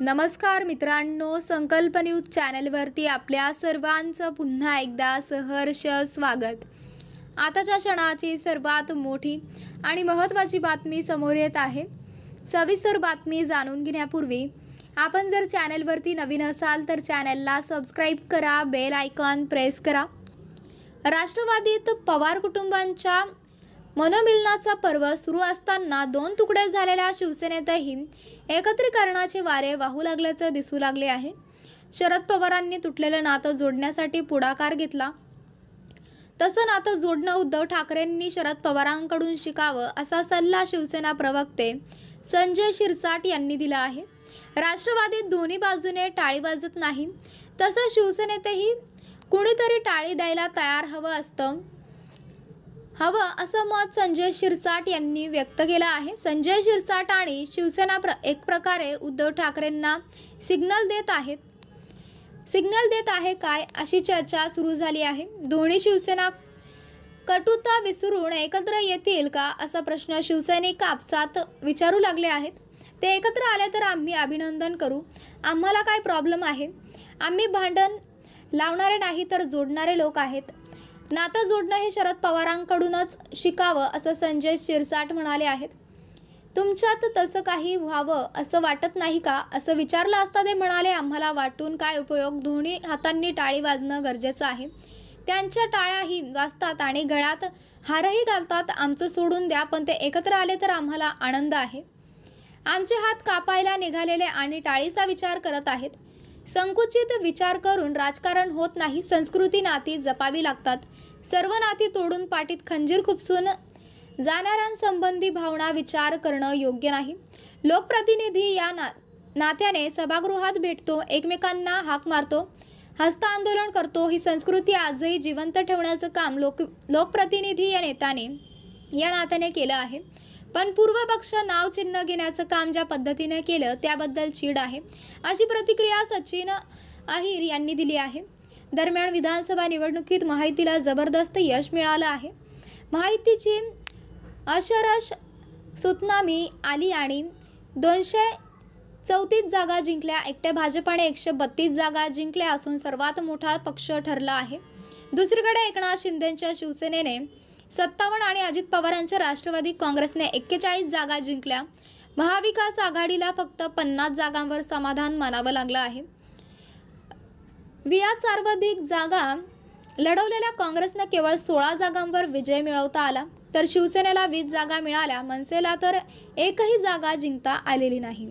नमस्कार मित्रांनो संकल्प न्यूज चॅनलवरती आपल्या सर्वांचं पुन्हा एकदा सहर्ष स्वागत. आताच्या क्षणाची सर्वात मोठी आणि महत्त्वाची बातमी समोर येत आहे. सविस्तर बातमी जाणून घेण्यापूर्वी आपण जर चॅनलवरती नवीन असाल तर चॅनलला सबस्क्राईब करा बेल आयकॉन प्रेस करा. राष्ट्रवादीत पवार कुटुंबांच्या मनोमिलनाचा पर्व सुरू असताना दोन तुकड्या झालेल्या शिवसेनेतही एकत्रीकरणाचे वारे वाहू लागल्याचं दिसू लागले आहे. शरद पवारांनी तुटलेलं नातं जोडण्यासाठी पुढाकार घेतला. तसं नातं जोडणं उद्धव ठाकरेंनी शरद पवारांकडून शिकावं असा सल्ला शिवसेना प्रवक्ते संजय शिरसाट यांनी दिला आहे. राष्ट्रवादीत दोन्ही बाजूने टाळी वाजत नाही. तसं शिवसेनेतही कुणीतरी टाळी द्यायला तयार हवं असतं. हवं असं मत संजय शिरसाट यांनी व्यक्त केलं आहे. संजय शिरसाट आणि शिवसेना प्र एक प्रकारे उद्धव ठाकरेंना सिग्नल देत आहेत. सिग्नल देत आहे काय अशी चर्चा सुरू झाली आहे. दोन्ही शिवसेना कटुता विसरून एकत्र येतील का असा प्रश्न शिवसैनिक कापसात विचारू लागले आहेत. ते एकत्र आले तर आम्ही अभिनंदन करू. आम्हाला काय प्रॉब्लेम आहे? आम्ही भांडण लावणारे नाही तर जोडणारे लोक आहेत. नातं जोडणं हे शरद पवारांकडूनच शिकावं असं संजय शिरसाट म्हणाले आहेत. तुमच्यात तसं काही व्हावं असं वाटत नाही का? असं विचारलं असता ते म्हणाले आम्हाला वाटून काय उपयोग? दोन्ही हातांनी टाळी वाजणं गरजेचं आहे. त्यांच्या टाळ्याही वाजतात आणि गळ्यात हारही घालतात. आमचं सोडून द्या पण ते एकत्र आले तर आम्हाला आनंद आहे. आमचे हात कापायला निघालेले आणि टाळीचा विचार करत आहेत. संकुचित विचार करून राजकारण होत नाही संस्कृती नाती जपावी लागतात. सर्व नाती तोडून पाठीत खंजीर खुपसून जाणाऱ्यांसंबंधी भावना विचार करणं योग्य नाही. लोकप्रतिनिधी या ना नात्याने सभागृहात भेटतो एकमेकांना हाक मारतो हस्त आंदोलन करतो. ही संस्कृती आजही जिवंत ठेवण्याचं काम लोक लोकप्रतिनिधी या नेत्याने या नात्याने केलं आहे. पण पूर्व पक्ष नाव चिन्ह घेण्याचं काम ज्या पद्धतीने केलं त्याबद्दल चीड आहे. अशी प्रतिक्रिया सचिन अहिर यांनी दिली आहे. दरम्यान विधानसभा निवडणुकीत माहितीला जबरदस्त यश मिळालं आहे. माहितीची अशरश सुतनामी आली आणि दोनशे चौतीस जागा जिंकल्या. एकट्या भाजपाने एकशे बत्तीस जागा जिंकल्या असून सर्वात मोठा पक्ष ठरला आहे. दुसरीकडे एकनाथ शिंदेच्या शिवसेनेने सत्तावन्न आणि अजित पवारांच्या राष्ट्रवादी काँग्रेसने एक्केचाळीस जागा जिंकल्या. महाविकास आघाडीला फक्त पन्नास जागांवर समाधान मानावं लागलं आहे. वियात सर्वाधिक जागा लढवलेल्या काँग्रेसनं केवळ सोळा जागांवर विजय मिळवता आला. तर शिवसेनेला वीस जागा मिळाल्या. मनसेला तर एकही जागा जिंकता आलेली नाही.